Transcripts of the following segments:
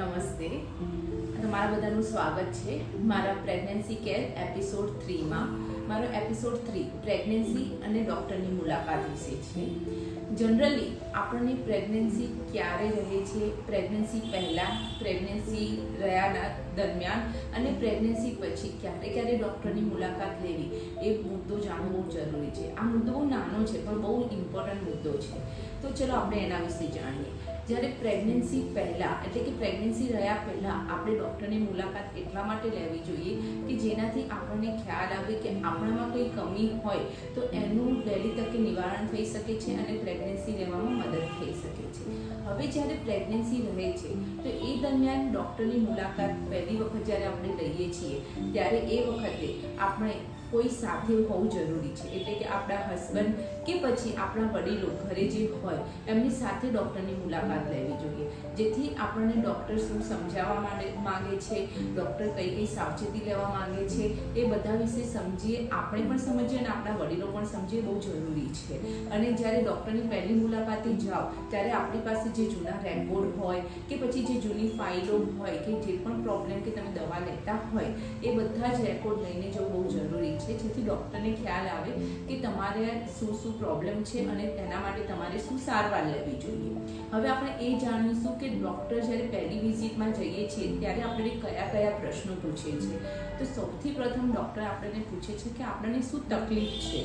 નમસ્તે. તમારા બધાનું સ્વાગત છે મારા પ્રેગ્નન્સી કેર એપિસોડ થ્રીમાં મારો એપિસોડ થ્રી પ્રેગ્નન્સી અને ડૉક્ટરની મુલાકાત વિશે છે. જનરલી આપણને પ્રેગ્નન્સી ક્યારે રહે છે? પ્રેગ્નન્સી પહેલાં પ્રેગ્નન્સી રહ્યાના દરમિયાન અને પ્રેગ્નન્સી પછી ક્યારે ક્યારે ડૉક્ટરની મુલાકાત લેવી, એ મુદ્દો જાણવો બહુ જરૂરી છે. આ મુદ્દો બહુ નાનો છે, પણ બહુ ઇમ્પોર્ટન્ટ મુદ્દો છે. તો ચલો આપણે એના વિશે જાણીએ. જ્યારે પ્રેગ્નન્સી પહેલાં, એટલે કે પ્રેગ્નન્સી રહ્યા પહેલાં આપણે ડૉક્ટરની મુલાકાત એટલા માટે લેવી જોઈએ કે જેનાથી આપણને ખ્યાલ આવે કે આપણામાં કોઈ કમી હોય, તો એનું વહેલી તકે નિવારણ થઈ શકે છે અને પ્રેગ્નન્સી લેવામાં મદદ થઈ શકે છે. હવે જ્યારે પ્રેગ્નન્સી રહે છે, તો એ દરમિયાન ડૉક્ટરની મુલાકાત પહેલી વખત જ્યારે આપણે લઈએ છીએ ત્યારે એ વખતે આપણે કોઈ સાથે હોવું જરૂરી છે. એટલે કે આપણા હસબન્ડ કે પછી આપણા વડીલો ઘરે જે હોય, એમની સાથે ડૉક્ટરની મુલાકાત લેવી જોઈએ. જેથી આપણને ડૉક્ટર શું સમજાવવા માંડે, માગે છે ડૉક્ટર કઈ કઈ સાવચેતી લેવા માંગે છે, એ બધા વિશે સમજીએ. આપણે પણ સમજીએ અને આપણા વડીલો પણ સમજીએ, બહુ જરૂરી છે. અને જ્યારે ડૉક્ટરની પહેલી મુલાકાતે જાઓ, ત્યારે આપણી પાસે જે જૂના રેકોર્ડ હોય કે પછી જે જૂની ફાઇલો હોય કે જે પણ પ્રોબ્લેમ કે તમે દવા લેતા હોય, એ બધા જ રેકોર્ડ લઈને જવું બહુ જરૂરી છે. જેથી ડૉક્ટરને ખ્યાલ આવે કે તમારે શું શું પ્રોબ્લેમ છે અને તેના માટે તમારે શું સારવાર લેવી જોઈએ. હવે આપણે એ જાણીશું કે ડૉક્ટર જ્યારે પહેલી વિઝિટમાં જઈએ છીએ, ત્યારે આપણે કયા કયા પ્રશ્નો પૂછે છે. તો સૌથી પ્રથમ ડૉક્ટર આપણને પૂછે છે કે આપણને શું તકલીફ છે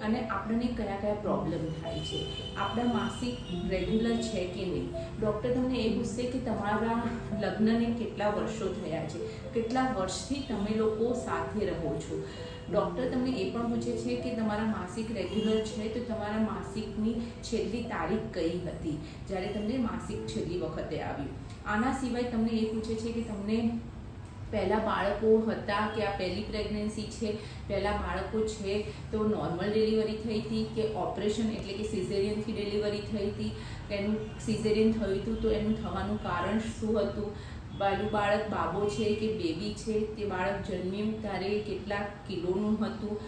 અને આપણને કયા કયા પ્રોબ્લેમ થાય છે. આપણા માસિક રેગ્યુલર છે કે નહીં? ડૉક્ટર તમને એ પૂછશે કે તમારા લગ્નને કેટલા વર્ષો થયા છે? કેટલા વર્ષથી તમે લોકો સાથે રહો છો? ડૉક્ટર તમને એ પણ પૂછે છે કે તમારા માસિક રેગ્યુલર છે તો તમારા માસિકની છેલ્લી તારીખ કઈ હતી? જ્યારે તમને માસિક છેલ્લી વખતે આવ્યું. આના સિવાય તમને એ પૂછે છે કે તમને પહેલાં બાળકો હતા કે આ પહેલી પ્રેગ્નન્સી છે? પહેલાં બાળકો છે તો નોર્મલ ડિલિવરી થઈ હતી કે ઓપરેશન એટલે કે સિઝેરિયનથી ડિલિવરી થઈ હતી? એનું સિઝેરિયન થયું હતું તો એનું થવાનું કારણ શું હતું? પહેલું બાળક બાબો છે કે બેબી છે, તે બાળક જન્મ્યું ત્યારે કેટલા કિલોનું હતું?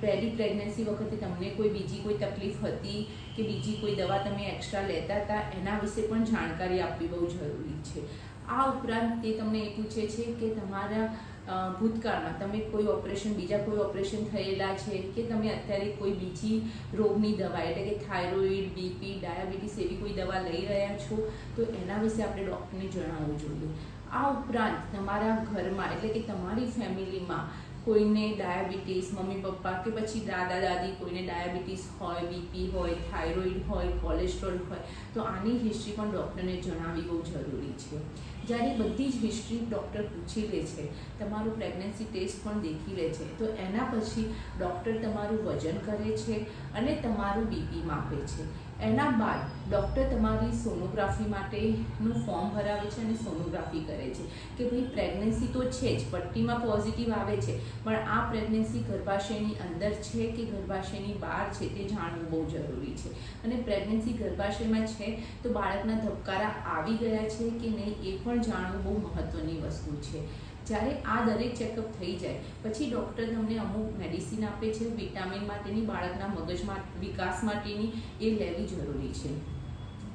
પહેલી પ્રેગ્નન્સી વખતે તમને કોઈ બીજી કોઈ તકલીફ હતી કે બીજી કોઈ દવા તમે એક્સ્ટ્રા લેતા હતા? એના વિશે પણ જાણકારી આપવી બહુ જરૂરી છે. આ ઉપરાંત તે તમને એ પૂછે છે કે તમારા ભૂતકાળમાં તમે કોઈ ઓપરેશન, બીજા કોઈ ઓપરેશન થયેલા છે કે તમે અત્યારે કોઈ બીજી રોગની દવા, એટલે કે થાઇરોઇડ, બીપી, ડાયાબિટીસ એવી કોઈ દવા લઈ રહ્યા છો? તો એના વિશે આપણે ડૉક્ટરને જણાવવું જોઈએ. આ ઉપરાંત તમારા ઘરમાં, એટલે કે તમારી ફેમિલીમાં કોઈને ડાયાબિટીસ, મમ્મી, પપ્પા કે પછી દાદા, દાદી કોઈને ડાયાબિટીસ હોય, બીપી હોય, થાઇરોઇડ હોય, કોલેસ્ટ્રોલ હોય, તો આની હિસ્ટ્રી પણ ડૉક્ટરને જણાવવી બહુ જરૂરી છે. જ્યારે બધી જ હિસ્ટ્રી ડૉક્ટર પૂછી લે છે, તમારું પ્રેગ્નન્સી ટેસ્ટ પણ દેખી લે છે, તો એના પછી ડૉક્ટર તમારું વજન કરે છે અને તમારું બીપી માપે છે. એના બાદ ડૉક્ટર તમારી સોનોગ્રાફી માટેનું ફોર્મ ભરાવે છે અને સોનોગ્રાફી કરે છે કે ભાઈ પ્રેગ્નન્સી તો છે જ, પટ્ટીમાં પોઝિટિવ આવે છે, પણ આ પ્રેગ્નન્સી ગર્ભાશયની અંદર છે કે ગર્ભાશયની બહાર છે તે જાણવું બહુ જરૂરી છે? અને પ્રેગ્નન્સી ગર્ભાશયમાં છે તો બાળકના ધબકારા આવી ગયા છે કે નહીં એ પણ જાણવું બહુ મહત્ત્વની વસ્તુ છે. જ્યારે આ દરેક ચેકઅપ થઈ જાય, પછી ડૉક્ટર તમને અમુક મેડિસિન આપે છે વિટામિન માટેની, બાળકના મગજમાં વિકાસ માટેની, એ લેવી જરૂરી છે.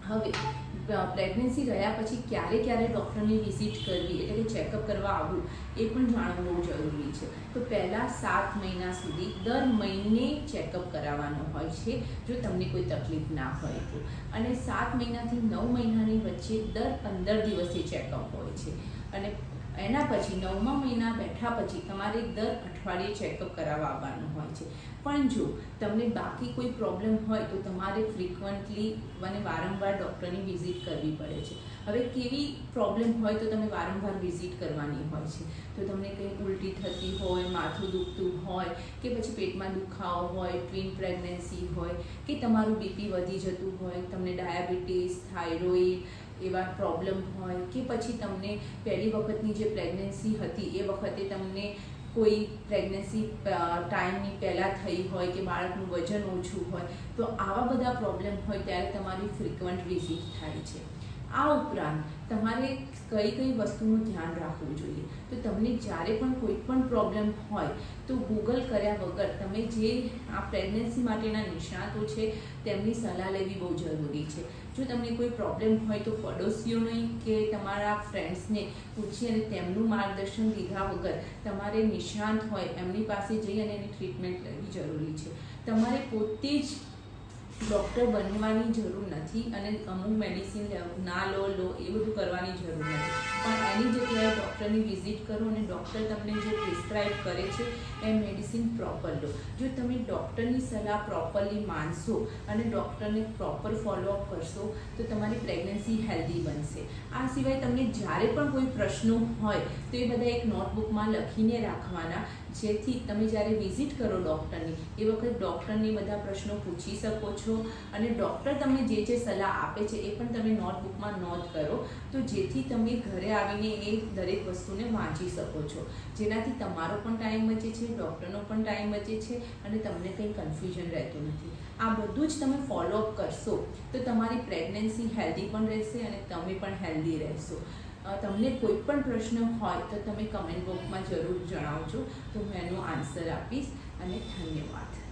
હવે પ્રેગ્નન્સી રહ્યા પછી ક્યારે ક્યારે ડૉક્ટરની વિઝિટ કરવી, એટલે કે ચેકઅપ કરવા આવવું, એ પણ જાણવું બહુ જરૂરી છે. તો પહેલાં સાત મહિના સુધી દર મહિને ચેકઅપ કરાવવાનો હોય છે, જો તમને કોઈ તકલીફ ના હોય તો. અને સાત મહિનાથી નવ મહિનાની વચ્ચે દર પંદર દિવસે ચેકઅપ હોય છે. અને એના પછી નવમા મહિના બેઠા પછી તમારે દર અઠવાડિયે ચેકઅપ કરાવવા આવવાનું હોય છે. પણ જો તમને બાકી કોઈ પ્રોબ્લેમ હોય તો તમારે ફ્રિકવન્ટલી અને વારંવાર ડૉક્ટરની વિઝિટ કરવી પડે છે. હવે કેવી પ્રોબ્લેમ હોય તો તમે વારંવાર વિઝિટ કરવાની હોય છે. તો તમને કંઈ ઉલટી થતી હોય, માથું દુખતું હોય કે પછી પેટમાં દુખાવો હોય ટ્વિન પ્રેગ્નન્સી હોય કે તમારું બીપી વધી જતું હોય, તમને ડાયાબિટીસ થાઇરોઇડ એવા પ્રોબ્લેમ હોય કે પછી તમને પહેલી વખતની જે પ્રેગ્નન્સી હતી, એ વખતે તમને કોઈ પ્રેગ્નન્સી ટાઈમની પહેલાં થઈ હોય કે બાળકનું વજન ઓછું હોય, તો આવા બધા પ્રોબ્લેમ હોય ત્યારે તમારી ફ્રિકવન્ટ વિઝિટ થાય છે. આ ઉપરાંત તમારે કઈ કઈ વસ્તુનું ધ્યાન રાખવું જોઈએ. તો તમને જ્યારે પણ કોઈ પણ પ્રોબ્લેમ હોય, તો ગૂગલ કર્યા વગર તમે જે આ પ્રેગ્નન્સી માટેના નિષ્ણાતો છે, તેમની સલાહ લેવી બહુ જરૂરી છે. જો તમને કોઈ પ્રોબ્લેમ હોય તો પડોશીઓને કે તમારા ફ્રેન્ડ્સને પૂછી અને તેમનું માર્ગદર્શન લીધા વગર તમારે નિષ્ણાંત હોય, એમની પાસે જઈ અને એની ટ્રીટમેન્ટ લેવી જરૂરી છે. તમારે પોતે જ ડૉક્ટર બનવાની જરૂર નથી અને અમુક મેડિસિન ના લો લો, એ બધું કરવાની જરૂર નથી. ડૉક્ટરની વિઝિટ કરો અને ડૉક્ટર તમને જે પ્રિસ્ક્રાઇબ કરે છે એ મેડિસિન પ્રોપર લો. જો તમે ડૉક્ટરની સલાહ પ્રોપરલી માનશો અને ડૉક્ટરને પ્રોપર ફોલોઅપ કરશો, તો તમારી પ્રેગ્નન્સી હેલ્ધી બનશે. આ સિવાય તમને જ્યારે પણ કોઈ પ્રશ્નો હોય, તો એ બધા એક નોટબુકમાં લખીને રાખવાના. જેથી તમે જ્યારે વિઝિટ કરો ડૉક્ટરની, એ વખત ડૉક્ટરને બધા પ્રશ્નો પૂછી શકો છો અને ડૉક્ટર તમને જે જે સલાહ આપે છે એ પણ તમે નોટબુકમાં નોંધ કરો. તો જેથી તમે ઘરે આવીને એ દરેક વસ્તુને વાંચી શકો છો. જેનાથી તમારો પણ ટાઈમ બચે છે, ડૉક્ટરનો પણ ટાઈમ બચે છે અને તમને કંઈ કન્ફ્યુઝન રહેતું નથી. આ બધું જ તમે ફોલોઅપ કરશો તો તમારી પ્રેગ્નન્સી હેલ્ધી પણ રહેશે અને તમે પણ હેલ્ધી રહેશો. તમને કોઈ પણ પ્રશ્ન હોય તો તમે કમેન્ટ બોક્સમાં જરૂર જણાવજો. તો હું એનો આન્સર આપીશ અને ધન્યવાદ.